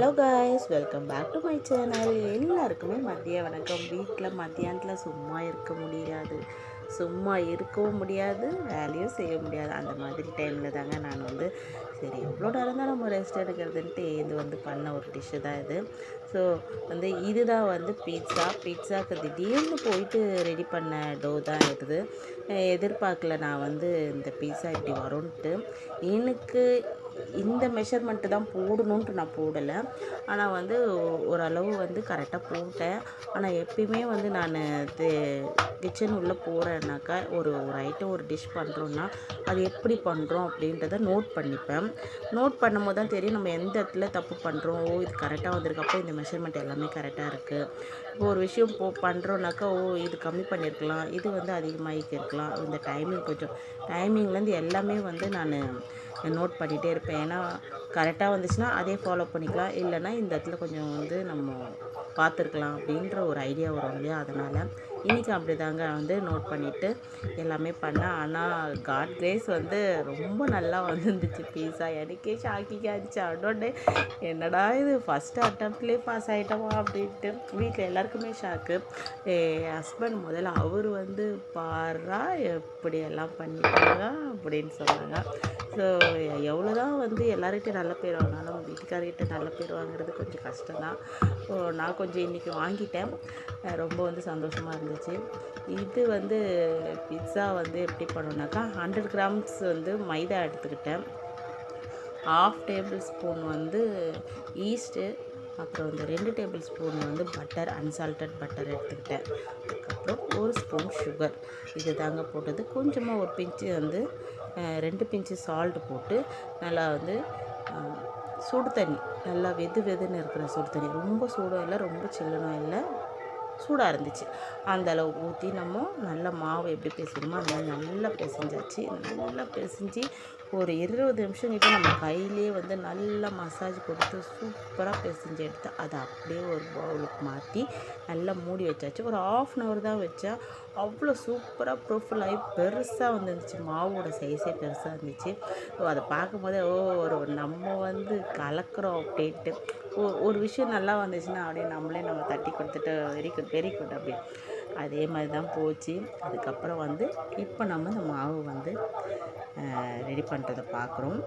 Hello guys welcome back to my channel எல்லாருக்குமே மதிய வணக்கம். வீட்டில் மத்தியானத்தில் சும்மா இருக்க முடியாது. சும்மா இருக்கவும் முடியாது. வேலையும் செய்ய முடியாது. அந்த மாதிரி டைமில் தாங்க நான் வந்து சரி எவ்வளோ நேரம் தான் நம்ம ரெஸ்ட் எடுக்கிறதுன்ட்டு இது வந்து பண்ண ஒரு டிஷ்ஷு தான் இது. ஸோ வந்து இதுதான் வந்து பீட்சா பீட்சாக்கு திடீர்னு போயிட்டு ரெடி பண்ண டோ தான் இருக்குது எதிர்பார்க்கல நான் வந்து இந்த பீட்சா இப்படி வரும்ன்ட்டு. எனக்கு இந்த மெஷர்மெண்ட்டு தான் போடணுன்ட்டு நான் போடலை. ஆனால் வந்து ஓரளவு வந்து கரெக்டாக போட்டேன். ஆனால் எப்பயுமே வந்து நான் கிச்சன் உள்ளே போகிறேன்னாக்கா ஒரு ஒரு ஐட்டம் ஒரு டிஷ் பண்ணுறோன்னா அது எப்படி பண்ணுறோம் அப்படின்றத நோட் பண்ணிப்பேன். நோட் பண்ணும்போது தான் தெரியும் நம்ம எந்த இடத்துல தப்பு பண்ணுறோம் ஓ இது கரெக்டாக வந்திருக்கப்போ இந்த மெஷர்மெண்ட் எல்லாமே கரெக்டாக இருக்குது இப்போ ஒரு விஷயம் போ பண்ணுறோன்னாக்கா ஓ இது கம்மி பண்ணியிருக்கலாம் இது வந்து அதிகமாகிக்க இருக்கலாம் இந்த டைமிங் கொஞ்சம் டைமிங்லேருந்து எல்லாமே வந்து நான் நோட் பண்ணிகிட்டே இருப்பேன். ஏன்னா கரெக்டாக வந்துச்சுன்னா அதே ஃபாலோ பண்ணிக்கலாம். இல்லைன்னா இந்த இடத்துல கொஞ்சம் வந்து நம்ம பார்த்துருக்கலாம் அப்படின்ற ஒரு ஐடியா வரும் இல்லையா? அதனால் இன்றைக்கி அப்படி தாங்க வந்து நோட் பண்ணிவிட்டு எல்லாமே பண்ணேன் ஆனால் காட் கிரேஸ் வந்து ரொம்ப நல்லா வந்துருந்துச்சு. பீஸா எனக்கே ஷாக்கிங் ஆச்சு அடோடே என்னடா இது? ஃபஸ்ட்டு அட்டம்ப்ட்லேயே பாஸ் ஆகிட்டோமா அப்படின்ட்டு. வீட்டில் எல்லாருக்குமே ஷாக்கு என் ஹஸ்பண்ட் முதல்ல அவர் வந்து பாரா எப்படி எல்லாம் பண்ணிட்டாங்க அப்படின்னு சொன்னாங்க. ஸோ எவ்வளோ தான் வந்து எல்லார்கிட்டையும் நல்ல பேர் வாங்கினாலும் வீட்டுக்காரர்கிட்ட நல்ல பேர் வாங்குறது கொஞ்சம் கஷ்டம் தான் நான் கொஞ்சம் இன்றைக்கி வாங்கிட்டேன். ரொம்ப வந்து சந்தோஷமாக இருந்துச்சு. இது வந்து பிட்ஸா வந்து எப்படி பண்ணணுனாக்கா ஹண்ட்ரட் கிராம்ஸ் வந்து மைதா எடுத்துக்கிட்டேன். ஆஃப் டேபிள் ஸ்பூன் வந்து ஈஸ்ட்டு அப்புறம் வந்து ரெண்டு டேபிள் ஸ்பூன் வந்து பட்டர் அன்சால்டட் பட்டர் எடுத்துக்கிட்டேன். அதுக்கப்புறம் ஒரு ஸ்பூன் சுகர் இது தாங்க போட்டது. கொஞ்சமாக ஒரு பிஞ்சு வந்து ரெண்டு பிஞ்சு சால்ட் போட்டு நல்லா வந்து சுடு தண்ணி. நல்லா வெது வெதுன்னு இருக்கிற சுடு தண்ணி. ரொம்ப சூடும் இல்லை ரொம்ப சில்லனும் இல்லை. சூடாக இருந்துச்சு. அந்த அளவு ஊற்றி நம்ம நல்ல மாவு எப்படி பிசைணுமோ அந்த மாதிரி நல்லா பிசைஞ்சாச்சு. நல்லா பிசைஞ்சு ஒரு இருபது நிமிஷம் கிட்ட நம்ம கையிலே வந்து நல்லா மசாஜ் கொடுத்து சூப்பராக பிசைஞ்சு எடுத்து அதை அப்படியே ஒரு பவுலுக்கு மாற்றி நல்லா மூடி வச்சாச்சு. ஒரு ஆஃப் அன் ஹவர் தான் வச்சா அவ்வளோ சூப்பராக ப்ரூஃபுல் ஆகி பெருசாக வந்துருந்துச்சு. மாவோட சைஸே பெருசாக இருந்துச்சு. ஸோ அதை பார்க்கும்போதே ஓ ஒரு நம்ம வந்து கலக்கிறோம் அப்படின்ட்டு. ஒரு விஷயம் நல்லா வந்துச்சுன்னா அப்படியே நம்மளே நம்ம தட்டி கொடுத்துட்டு வெரி குட் வெரி குட் அப்படி அதே மாதிரி தான் போச்சு. அதுக்கப்புறம் வந்து இப்போ நம்ம இந்த மாவு வந்து ரெடி பண்ணுறதை பார்க்குறோம்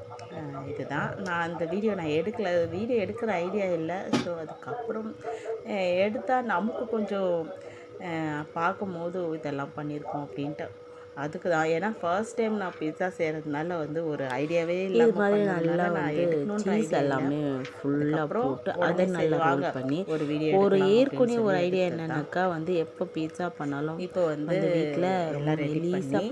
இதுதான். நான் அந்த வீடியோ நான் எடுக்கல. வீடியோ எடுக்கிற ஐடியா இல்லை. ஸோ அதுக்கப்புறம் எடுத்தால் நமக்கு கொஞ்சம் பார்க்கும்போது இதெல்லாம் பண்ணியிருக்கோம் அப்படின்ட்டு. அதுக்கு தான். ஏன்னா ஃபர்ஸ்ட் டைம் நான் பிஸா செய்கிறதுனால வந்து ஒரு ஐடியாவே இல்லை மாதிரி நல்லா வந்து சீஸ் எல்லாமே ஃபுல்லாக போட்டு அதை நல்லா ரோல் பண்ணி ஒரு வீடியோ ஒரு ஏற்கனவே ஒரு ஐடியா என்னன்னாக்கா வந்து எப்போ பீட்சா பண்ணாலும் இப்போ வந்து வீட்டில் எல்லாம்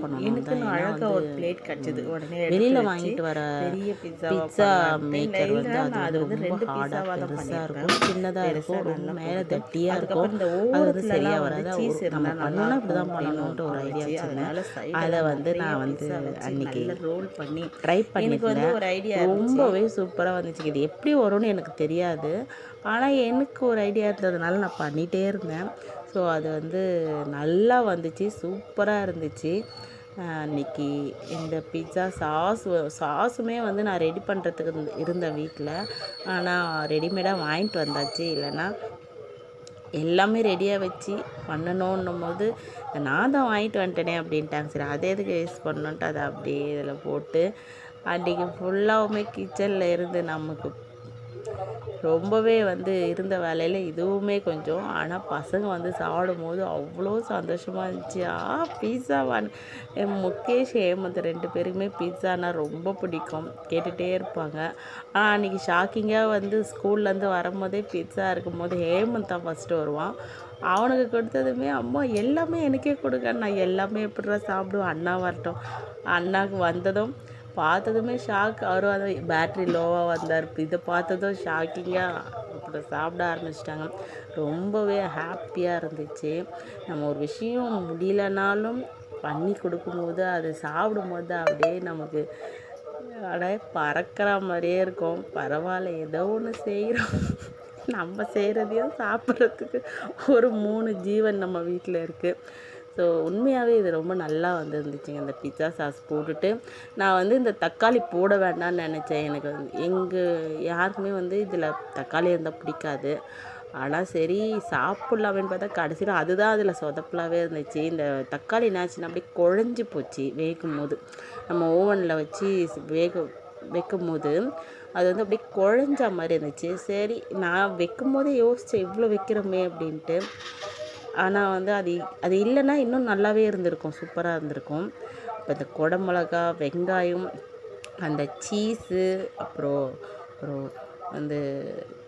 பண்ணி பண்ணணும். தான். அழகாக ஒரு பிளேட் கிடச்சிது. உடனே வெளியில் வாங்கிட்டு வர பெரிய பிஸா பிட்சா மேக்கர் வந்து அது வந்து ரொம்ப ஹார்டாக பெருசாக இருக்கும். சின்னதாக இருக்கும். ரொம்ப மேலே. தட்டியாக இருக்கும். அது வந்து சரியாக வராது. ஒரு- நம்ம பண்ணோன்னா இப்படி தான் பண்ணணுன்ட்டு ஒரு ஐடியா வச்சுருந்தேன். அதை வந்து நான் வந்து அன்னைக்கு ரோல் பண்ணி ட்ரை எனக்கு வந்து ஒரு பண்ணியிருந்தேன் ஐடியா ரொம்பவே சூப்பராக வந்துச்சு. இது எப்படி வரும்னு எனக்கு தெரியாது. ஆனால் எனக்கு ஒரு ஐடியா இருந்ததுனால நான் பண்ணிகிட்டே இருந்தேன். ஸோ அது வந்து நல்லா வந்துச்சு. சூப்பராக இருந்துச்சு. ஆஹ் அன்னைக்கு இந்த பிட்சா சாஸ் சாஸுமே வந்து நான் ரெடி பண்ணுறதுக்கு இருந்தேன் வீட்டில் ஆனால் ரெடிமேடாக வாங்கிட்டு வந்தாச்சு. இல்லைன்னா எல்லாமே ரெடியாக வச்சு பண்ணணுன்னும் போது நான் தான் வாங்கிட்டு வந்துட்டேனே அப்படின்ட்டாங்க. சரி அதை எதுக்கு வேஸ்ட் பண்ணணுன்ட்டு அதை அப்படியே இதில் போட்டு அன்றைக்கி ஃபுல்லாகவுமே கிச்சனில் இருந்து நமக்கு ரொம்பவே வந்து இருந்த வேலையில் இதுவுமே கொஞ்சம். ஆனால் பசங்க வந்து சாப்பிடும் போது அவ்வளோ சந்தோஷமாக இருந்துச்சு. ஆ பீஸாவான் முகேஷ் ஹேமந்த் ரெண்டு பேருக்குமே பீஸானா ரொம்ப பிடிக்கும். கேட்டுகிட்டே இருப்பாங்க. ஆனால் அன்றைக்கி ஷாக்கிங்காக வந்து ஸ்கூல்லேருந்து வரும்போதே பீட்சா இருக்கும்போது ஹேமந்த் தான் ஃபஸ்ட்டு வருவான். அவனுக்கு கொடுத்ததுமே அம்மா எல்லாமே எனக்கே கொடுக்க நான் எல்லாமே எப்படிடா சாப்பிடுவேன்? அண்ணா வரட்டும். அண்ணாவுக்கு வந்ததும் பார்த்ததுமே ஷாக் அவரும் அது பேட்ரி லோவாக வந்தார். இதை பார்த்ததும் ஷாக்கிங்காக அப்படி சாப்பிட ஆரம்பிச்சிட்டாங்க. ரொம்பவே ஹாப்பியாக இருந்துச்சு. நம்ம ஒரு விஷயம் முடியலனாலும் பண்ணி கொடுக்கும்போது அது சாப்பிடும்போது அப்படியே நமக்கு அட பறக்கிற மாதிரியே இருக்கும். பரவாயில்ல ஏதோ ஒன்று செய்கிறோம் நம்ம செய்கிறதையும் சாப்பிட்றதுக்கு ஒரு மூணு ஜீவன் நம்ம வீட்டில் இருக்குது ஸோ உண்மையாகவே இது ரொம்ப நல்லா வந்துருந்துச்சுங்க. இந்த பிஸா சாஸ் போட்டுட்டு. நான் வந்து இந்த தக்காளி போட வேண்டாம்னு நினச்சேன். எனக்கு வந்து எங்கள் யாருக்குமே வந்து இதில் தக்காளி இருந்தால் பிடிக்காது. ஆனால் சரி சாப்பிட்லாமேன்னு பார்த்தா கடைசியில் அதுதான் அதில் சொதப்பலாகவே இருந்துச்சு. இந்த தக்காளி என்னாச்சுன்னா அப்படியே குழஞ்சி போச்சு வேகும் போது நம்ம ஓவனில் வச்சு வேக வைக்கும் போது அது வந்து அப்படியே குழஞ்ச மாதிரி இருந்துச்சு. சரி நான் வைக்கும் போதே யோசித்தேன் இவ்வளோ வைக்கிறோமே அப்படின்ட்டு. ஆனால் வந்து அது அது இல்லைன்னா இன்னும் நல்லாவே இருந்திருக்கும் சூப்பராக இருந்திருக்கும். இப்போ இந்த குடமிளகா வெங்காயம் அந்த சீஸு அப்புறம் அப்புறம் அந்த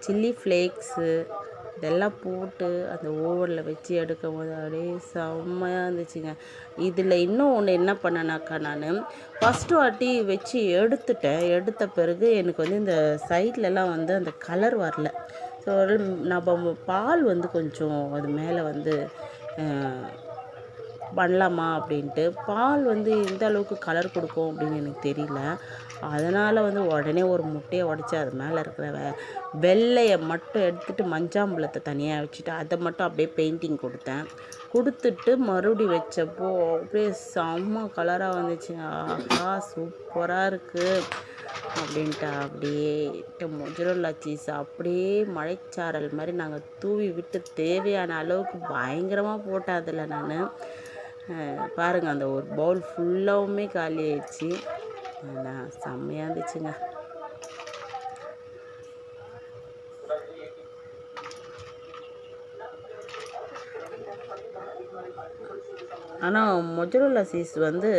சில்லி ஃப்ளேக்ஸு இதெல்லாம் போட்டு அந்த ஓவனில் வச்சு எடுக்கும் போது அப்படியே செம்மையாக இருந்துச்சுங்க. இதில் இன்னும் ஒன்று என்ன பண்ணேனாக்கா நான் ஃபஸ்ட்டு வாட்டி வச்சு எடுத்துட்டேன். எடுத்த பிறகு எனக்கு வந்து இந்த சைட்லலாம் வந்து அந்த கலர் வரல. ஸோ நம்ம பால் வந்து கொஞ்சம் அது மேலே வந்து பண்ணலாமா அப்படின்ட்டு பால் வந்து எந்த அளவுக்கு கலர் கொடுக்கும் அப்படின்னு எனக்கு தெரியல. அதனால் வந்து உடனே ஒரு முட்டையை உடச்சி அது மேலே இருக்கிற வெ வெள்ளையை மட்டும் எடுத்துகிட்டு மஞ்சாம்பழத்தை தனியாக வச்சுட்டு அதை மட்டும் அப்படியே பெயிண்டிங் கொடுத்தேன். கொடுத்துட்டு மறுபடி வச்சப்போ அப்படியே செம்ம கலராக வந்துச்சுங்க ஆஹா சூப்பராக இருக்குது அப்படின்ட்டு அப்படியே மொஜரோல்லா சீஸ் அப்படியே மழைச்சாரல் மாதிரி நாங்கள் தூவி விட்டு தேவையான அளவுக்கு பயங்கரமாக போட்டேன் அதில் நான். பாருங்கள் அந்த ஒரு பவுல் ஃபுல்லாகவுமே காலி ஆயிடுச்சு. ஆனால் செம்மையாக இருந்துச்சுங்க ஆனால் மொஜரோலா சீஸ் வந்து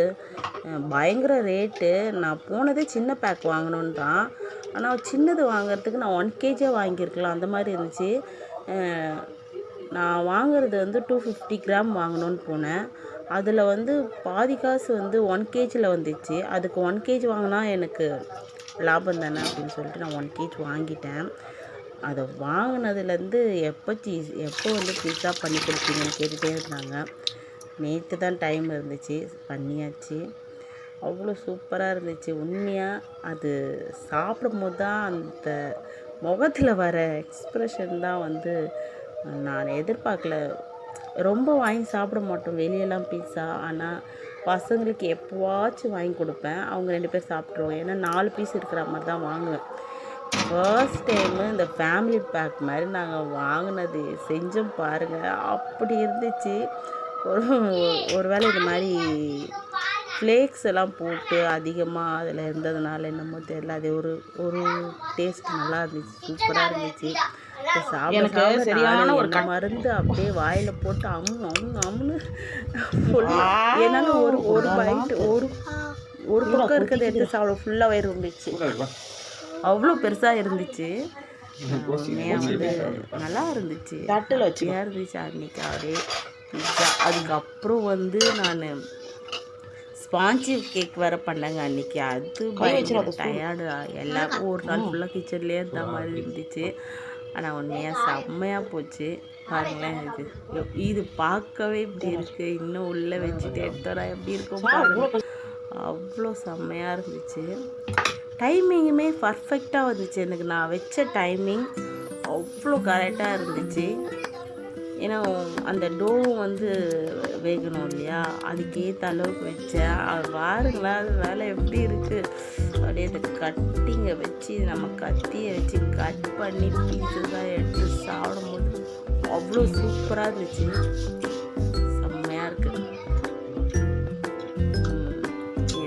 பயங்கர ரேட்டு நான் போனதே சின்ன பேக் வாங்கணுன்னு தான் ஆனால் சின்னது வாங்கிறதுக்கு நான் ஒன் கேஜியே வாங்கியிருக்கலாம் அந்த மாதிரி இருந்துச்சு. நான் வாங்குறது வந்து டூ ஃபிஃப்டி கிராம் வாங்கணுன்னு போனேன் அதில் வந்து பாதி காசு வந்து ஒன் கேஜியில் வந்துச்சு. அதுக்கு ஒன் கேஜி வாங்கினா எனக்கு லாபம் தானே அப்படின்னு சொல்லிட்டு நான் ஒன் கேஜி வாங்கிட்டேன். அதை வாங்கினதுலேருந்து எப்போ சீஸ் எப்போ வந்து பீஸா பண்ணி கொடுப்பீங்கன்னு கேட்டுகிட்டே இருந்தாங்க. நேற்று தான் டைம் இருந்துச்சு. பண்ணியாச்சு. அவ்வளோ சூப்பராக இருந்துச்சு. உண்மையாக அது சாப்பிடும்போது தான் அந்த முகத்தில் வர எக்ஸ்ப்ரெஷன் தான் வந்து நான் எதிர்பார்க்கல. ரொம்ப வாங்கி சாப்பிட மாட்டோம். வெளியெல்லாம் பீஸா ஆனால் பசங்களுக்கு எப்போவாச்சும் வாங்கி கொடுப்பேன். அவங்க ரெண்டு பேர் சாப்பிட்ருவோம் ஏன்னா நாலு பீஸ் இருக்கிற மாதிரி தான் வாங்குவேன். ஃபர்ஸ்ட் டைமு இந்த ஃபேமிலி பேக் மாதிரி நாங்கள் வாங்கினது செஞ்சோம் பாருங்கள் அப்படி இருந்துச்சு. ஒரு ஒரு வேளை இது மாதிரி ஃப்ளேக்ஸ் எல்லாம் போட்டு அதிகமாக அதில் இருந்ததுனால என்னமோ தெரியல. அது ஒரு ஒரு டேஸ்ட் நல்லா இருந்துச்சு. சூப்பராக இருந்துச்சு. எனக்கு சரியான ஒரு மருந்து அப்படியே வாயில் போட்டு அம்மு அம்மு அம்முன்னு ஃபுல்லாக என்னால் ஒரு ஒரு பைட் ஒரு ஒரு பக்கம் இருக்கிறத எடுத்து சாப்பிட ஃபுல்லாக வயிறு ரொம்பிச்சு அவ்வளோ பெருசாக இருந்துச்சு. உண்மையாக வந்து நல்லா இருந்துச்சு. தட்டில் வச்சு இருந்துச்சு அன்னைக்கு அப்படியே பிஸா அதுக்கப்புறம் வந்து நான் ஸ்பாஞ்சி கேக் வேறு பண்ணேங்க அன்னைக்கு. அது பயங்கர டயர்டு எல்லாருக்கும் ஒரு நாள் ஃபுல்லாக கிச்சன்லேயே இருந்த மாதிரி இருந்துச்சு. ஆனால் உண்மையாக செம்மையாக போச்சு. பாருங்களேன் இது இது பார்க்கவே இப்படி இருக்குது இன்னும் உள்ளே வச்சுட்டு எடுத்தோடா எப்படி இருக்கும் பாருங்க. அவ்வளோ செம்மையாக இருந்துச்சு. டைமிங்குமே பர்ஃபெக்டாக வந்துச்சு. எனக்கு நான் வச்ச டைமிங் அவ்வளோ கரெக்டாக இருந்துச்சு. ஏன்னா அந்த டோவும் வந்து வேகணும் இல்லையா? அதுக்கேற்ற அளவுக்கு வச்சேன் அது பாருங்களா அது வேலை எப்படி இருக்குது அப்படியே அந்த கட்டிங்கை வச்சு நம்ம கத்தியை வச்சு கட் பண்ணி பீஸஸாக எடுத்து சாப்பிடும்போது அவ்வளோ சூப்பராக இருந்துச்சு. செம்மையாக இருக்குது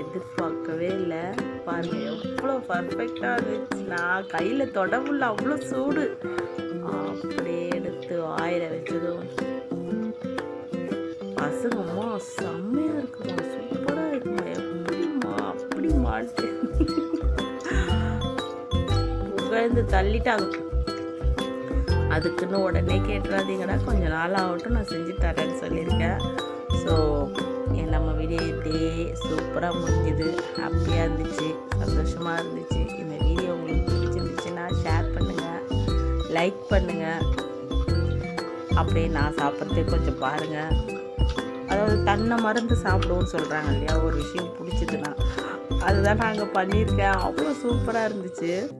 எதிர்பார்க்கவே இல்லை. பாருங்கள் எவ்வளோ பர்ஃபெக்டாக இருந்துச்சு. நான் கையில் தொடமுள்ள அவ்வளோ சூடு. அப்படியே எடுத்து வாயில் வச்சதும் பசங்கம்மா செம்மையாக இருக்குமா சூப்பராக இருக்குமா எப்படிம்மா அப்படிமான்ட்டு புகழ்ந்து தள்ளிட்டாங்க. அதுக்குன்னு உடனே கேட்டுறாதீங்கடா. கொஞ்ச நாள் ஆகட்டும் நான் செஞ்சு தரேன்னு சொல்லியிருக்கேன். ஸோ நம்ம வீடியோ இப்படியே சூப்பராக முடிஞ்சுது. ஹாப்பியாக இருந்துச்சு. சந்தோஷமாக இருந்துச்சு. இந்த வீடியோ உங்களுக்கு பிடிச்சிருந்துச்சுன்னா ஷேர் பண்ணுங்கள் லைக் பண்ணுங்கள் அப்படியே நான் சாப்பிட்றதே கொஞ்சம் பாருங்கள் அதாவது தன்னை மறந்து சாப்பிடுவோம்னு சொல்கிறாங்க இல்லையா? ஒரு விஷயம் பிடிச்சதுன்னா. அதுதான் நாங்கள் பண்ணியிருக்கேன். அவ்வளோ சூப்பராக இருந்துச்சு.